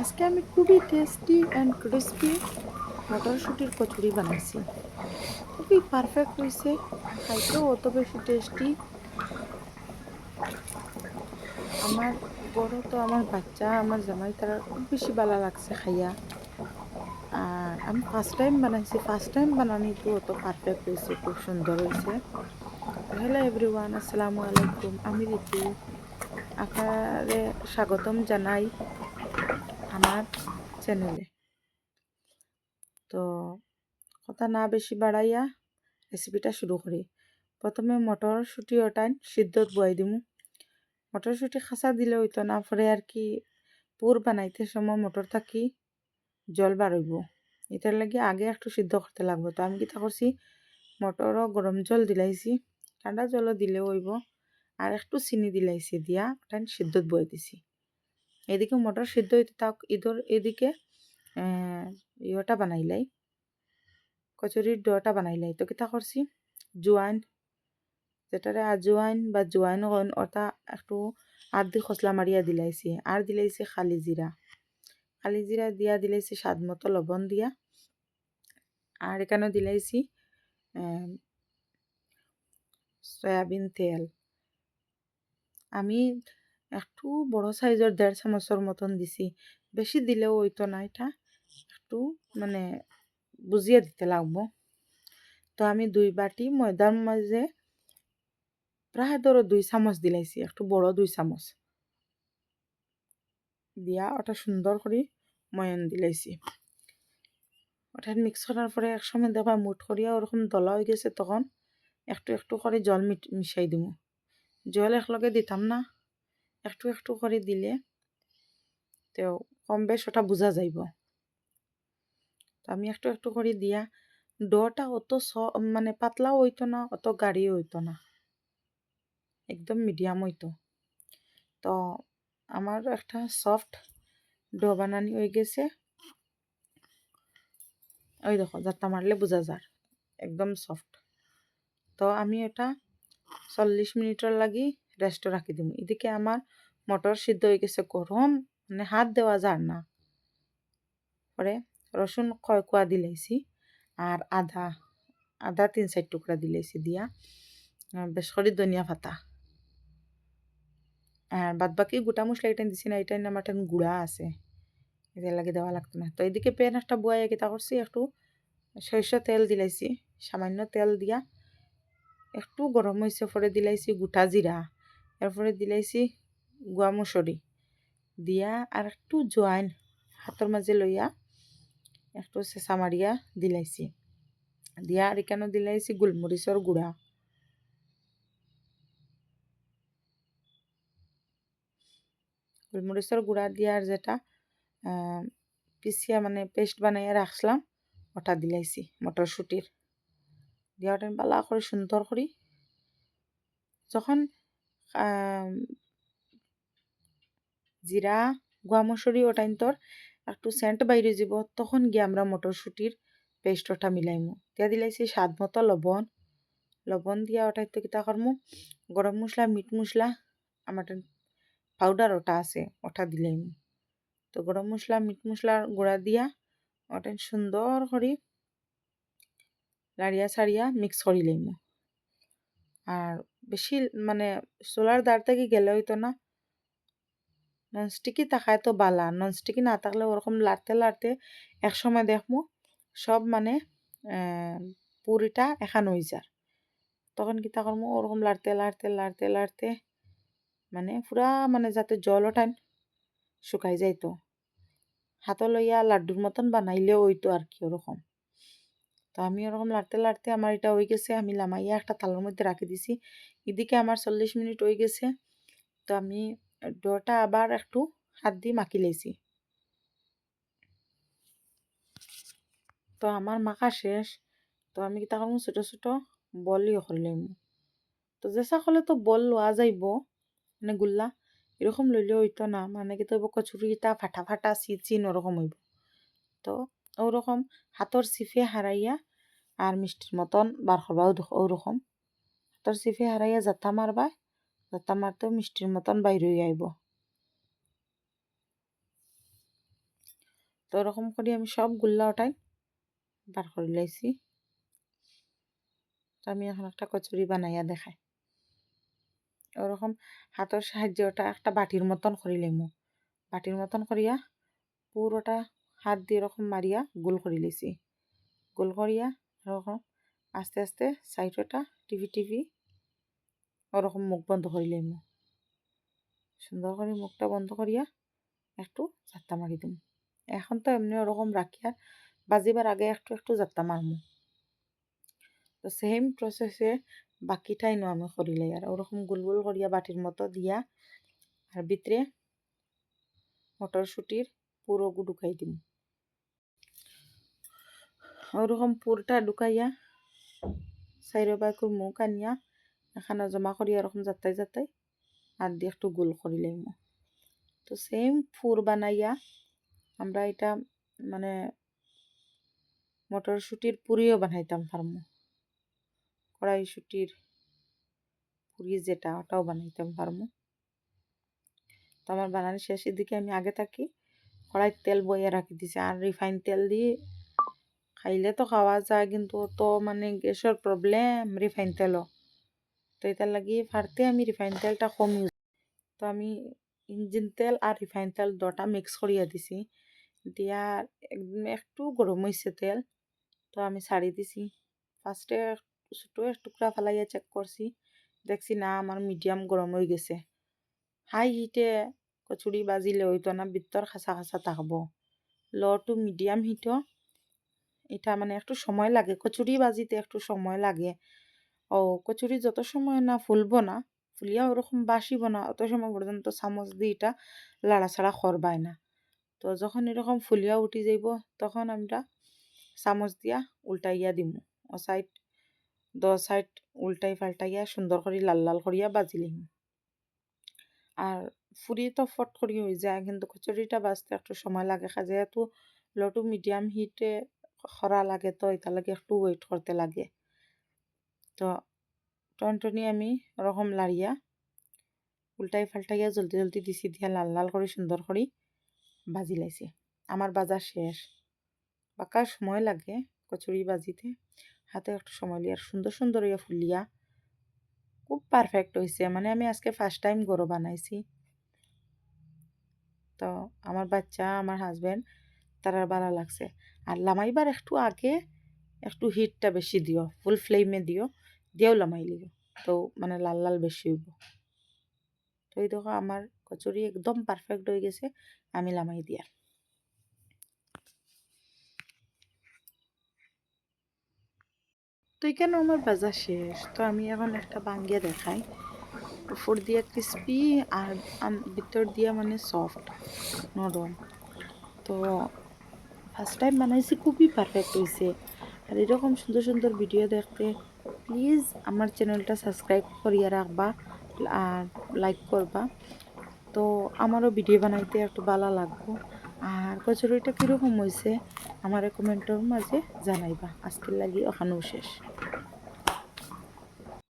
আজকে আমি খুবই টেস্টি অ্যান্ড ক্রিস্পি মটরশুঁটির কচুরি বানাইছি। খুবই পারফেক্ট হয়েছে খাইতেও অত বেশি টেস্টি আমার বড় তো আমার বাচ্চা, আমার জামাই, তারা খুব বেশি ভালো লাগছে খাইয়া। আর আমি ফার্স্ট টাইম বানাইছি ফার্স্ট টাইম বানানি তো অত পারফেক্ট হয়েছে খুব সুন্দর হয়েছে হ্যালো এভরিওয়ান আসসালামু আলাইকুম, আমি ঋতু আপনারে স্বাগতম জানাই। আমার চ্যানেলে। তো কথা না বেশি বাড়াইয়া রেসিপিটা শুরু করি। প্রথমে মটরশুঁটি ওটাই সিদ্ধত বয়াই দিমু। মটরশুঁটি খাসা দিলে হইতো না, পরে আর কি পুর বানাইতে সময় মটর থাকি জল বাড়ইব। এটার লাগে আগে একটু সিদ্ধ করতে লাগবো। তো আমি কিতা করছি মটরও গরম জল দিলাইছি। ঠান্ডা জলও দিলেও হইব। আর একটু চিনি দিলাইছি দিয়া ওটাই সিদ্ধত বয়ে দিছি। এদিকে মটর সিদ্ধ হইতে থাক ইদর এদিকে ইয়েটা বানাইলাই, কচুরির ডোটা বানাইলাই। তো কিতা করছি? জোয়াইন, যেটারে আজওয়াইন বা জোয়াইন ওটা একটু আর দি খসলা মারিয়া দিলাইছি। আর দিলাইছি খালি জিরা। খালি জিরা দিয়া দিলাইছি স্বাদ মতো লবণ দিয়া। আর এখানে দিলাইছি সয়াবিন তেল। আমি একটু বড় সাইজের দেড় চামচের মতন দিছি। বেশি দিলেও হইতো না এটা। একটু মানে বুঝিয়ে দিতে লাগবো। তো আমি দুই বাটি ময়দার মাঝে প্রায় ধরো দুই চামচ দিলাইছি, একটু বড় দুই চামচ। দিয়া ওটা সুন্দর করে ময়ন দিলাইছি। ওটা মিক্স করার পরে একসময় দেখবা মুঠ করিয়া ওরকম দলা হয়ে গেছে তখন একটু একটু করে জল মিশাই দিব জল একলগে দিতাম না। একটু একটু করে দিলে তো কম বেশ ওটা বোঝা যাইব। তো আমি একটু একটু করে দিয়া ডটা অত স মানে পাতলাও হইতো না, অত গাঢ়িও হইতো না। একদম মিডিয়াম হইতো তো আমার একটা সফট ডো বানানি হয়ে গেছে। ওই দেখো যাত্রা মারলে বোঝা যার একদম সফট তো আমি এটা চল্লিশ মিনিটের লাগি রেস্টে রাখি দিম। এদিকে আমার মটর সিদ্ধ হয়ে গেছে, গরম মানে হাত দেওয়া যার না। পরে রসুন কয় কোয়া দিলাইছি আর আদা আদা তিন চার টুকরা দিলাইছি দিয়া বেশ করে ধনিয়া পাতা। আর বাদ বাকি গোটা মশলা এটা দিছি না এটা আমার টেন গুঁড়া আছে। এদের লাগে দেওয়া লাগতো না। তো এদিকে পেন একটা বয়ে কিতা করছি একটু সরষে তেল দিলাইছি সামান্য তেল দিয়া। একটু গরম হয়েছে পরে দিলাইছি গোটা জিরা এরপরে দিলাইছি গুয়া মুসরি দিয়া আর একটু জোয়াইন হাতের মাঝে লইয়া একটু চেঁচা মারিয়া দিলাইছি দিয়া আর এখানে দিলাইছি গোলমরিচর গুঁড়া। গোলমরিচর গুঁড়া দিয়ার যেটা পিছিয়া মানে পেস্ট বানাইয়া রাখলাম ওটা দিলাইছি মটরশুটির দিয়া ওটা বালা করে সুন্দর করি যখন জিরা, গুয়া মশুরি ওটাইন তোর। একটু সেন্ট বাইরে যাব তখন গিয়ে আমরা মটরশুটির পেস্ট ওটা মিলাইমু। দিয়া দিলাইছি স্বাদ মতো লবণ। লবণ দিয়া ওটাই তো কিতা করমু? গরম মশলা, মিট মশলা, আমার পাউডার ওটা আছে, ওটা দিলাইমু। তো গরম মশলা, মিট মশলার গুঁড়া দিয়া ওটা সুন্দর করে লাড়িয়া সারিয়া মিক্স করি লইমু আর বেশি মানে সোলার দাঁড় থেকে গেলে হইতো না? ননস্টিকি তাকায় তো বালা। ননস্টিকি না থাকলে ওরকম লাড়তে লাড়তে একসময় দেখমু সব মানে পুরিটা এখান হয়ে যার তখন কিতা করমু ওরকম লাড়তে লাড়তে লাড়তে লাড়তে মানে পুরা মানে যাতে জল ওঠান শুকাই যাইতো হাত লইয়া লাড্ডুর মতন বানাইলেও ওইতো আর কি ওরকম তো আমি ওরকম লাড়তে লাড়তে আমার এটা হয়ে গেছে, আমি লামাইয়া একটা থালার মধ্যে রাখি দিছি। এদিকে আমার চল্লিশ মিনিট হয়ে গেছে, তো আমি ডোটা আবার একটু হাত দিয়ে মাখি লাইছি। তো আমার মাখা শেষ, তো আমি করব ছোটো ছোটো বলই করলাম তো জেসা করলে তো বল লোয়া যাইব মানে গুল্লা, এরকম লইলে হইতো না মানে কি তো কচুরিটা ফাটা ফাটা চিন, ওরকম হইব। তো ওরকম হাতর সিফে হারাইয়া আর মিষ্টির মতন বার করবাও ওরকম হাতর সিফে হারাইয়া যাতা মারবা যাতা মারতেও মিষ্টির মতন বাইর হয়ে আইব তো ওরকম করে আমি সব গুল্লা ওটাই বার করে লাইছি আমি এখন একটা কচুরি বানাইয়া দেখাই। ওরকম হাতের সাহায্যে ওটা একটা বাটির মতন করি লাইমু। বাটির মতন করিয়া পুরোটা হাত দিয়ে এরকম মারিয়া গোল করে লিছি। গোল করিয়া ওরকম আস্তে আস্তে সাইডটা টিভি টিভি ওরকম মুখ বন্ধ করে লাইমু। সুন্দর করে মুখটা বন্ধ করিয়া একটু যাত্রা মারি দিম। এখন তো এমনি ওরকম রাখিয়া বাজিবার আগে একটু একটু যাত্রা মারমু। তো সেম প্রসেসে বাকিটাই নো আমি করিলাই আর ওরকম গোল গোল করিয়া বাটির মতো দিয়া আর ভিতরে মটরশুটির পুরো ঢুকাই দিম। ওরকম পুরটা ঢুকাইয়া সাইরো বাইকুর মুখ আনিয়া এখানে জমা করিয়া এরকম যাত্রাই যাত্রাই আর দিয়ে একটু গোল করি লাইম তো সেম ফুর বানাইয়া আমরা এটা মানে মটরশুটির পুরিও বানাইতাম পারমু কড়াইশুটির পুরি যেটা ওটাও বানাইতাম পারমু তো আমার বানানো শেষের দিকে আমি আগে থাকি কড়াই তেল বইয়ে রাখি দিছি আর রিফাইন তেল দিয়ে খাইলে তো খাওয়া যায়, কিন্তু তো মানে গ্যাসের প্রবলেম রিফাইন তেলও তো এটার লাগি ফারতে আমি রিফাইন তেলটা কম ইউজ তো আমি ইঞ্জিন তেল আর রিফাইন তেল দুটা মিক্স করিয়া দিছি। দিয়া একদম একটু গরম হয়েছে তেল, তো আমি ছাড়ি দিছি। ফার্স্টে ছোটো এক টুকরা ফেলাইয়া চেক করছি দেখছি, না আমার মিডিয়াম গরম হয়ে গেছে। হাই হিটে কচুরি বাজিলে হইতো না ভিতর খাসা খাসা থাকব লো টু মিডিয়াম হিটও এটা মানে একটু সময় লাগে। কচুরি বাজিতে একটু সময় লাগে। ও, কচুরি যত সময় না ফুলবো না, ফুলিয়া ওরকম বাসিব না, অত সময় পর্যন্ত চামচ দিয়ে এটা লাড়াছাড়া করবায় না। তো যখন এরকম ফুলিয়া উঠি যাইব, তখন আমরা চামচ দিয়া উল্টাইয়া দিমু। ও সাইড দ সাইড উল্টাই পাল্টাইয়া সুন্দর করে লাল লাল করিয়া বাজি লিম। আর ফুরি তো ফট করি হয়ে যায়, কিন্তু কচুরিটা বাজতে একটু সময় লাগে। যেহেতু লো টু মিডিয়াম হিটে খরা লাগে তো এটা লাগে একটু ওয়েট করতে লাগে। তো, টনটনি আমি ওরকম লাড়িয়া উল্টাই ফাল্টাইয়া জলদি জলদি দিছি দিয়া লাল লাল করে সুন্দর করে বাজি লাইছে। আমার বাজার শেষ। বাঁকার সময় লাগে কচুরি বাজিতে। হাতে একটু সময় লিয়ে সুন্দর সুন্দর ইয়া ফুলিয়া। খুব পারফেক্ট হয়েছে মানে আমি আজকে ফার্স্ট টাইম গরো বানাইছি। তো আমার বাচ্চা আমার হাজব্যান্ড তারার ভালো লাগছে। আর লামাইবার একটু আগে একটু হিটটা বেশি দিও ফুল ফ্লেমে দিও দিয়েও লামাই লিও তো মানে লাল লাল বেশি হইব তো এই দেখো আমার কচুরি একদম পারফেক্ট হয়ে গেছে, আমি লামাই দিয়া। তো এখানে আমার বাজার শেষ। তো আমি এখন একটা বাঙ্গিয়া দেখাই। উপর দিয়ে ক্রিস্পি আর ভিতর দিয়ে মানে সফট নরম তো ফার্স্ট টাইম বানাইছি, খুবই পারফেক্ট হয়েছে আর এরকম সুন্দর সুন্দর ভিডিও দেখতে প্লিজ আমার চ্যানেলটা সাবস্ক্রাইব করিয়া রাখবা, আর লাইক করবা। তো আমারও ভিডিও বানাইতে একটু ভালো লাগবো। আর কচুরিটা কীরকম হয়েছে আমার কমেন্টের মাঝে জানাইবা। আজকের লাগি ওখানেও শেষ।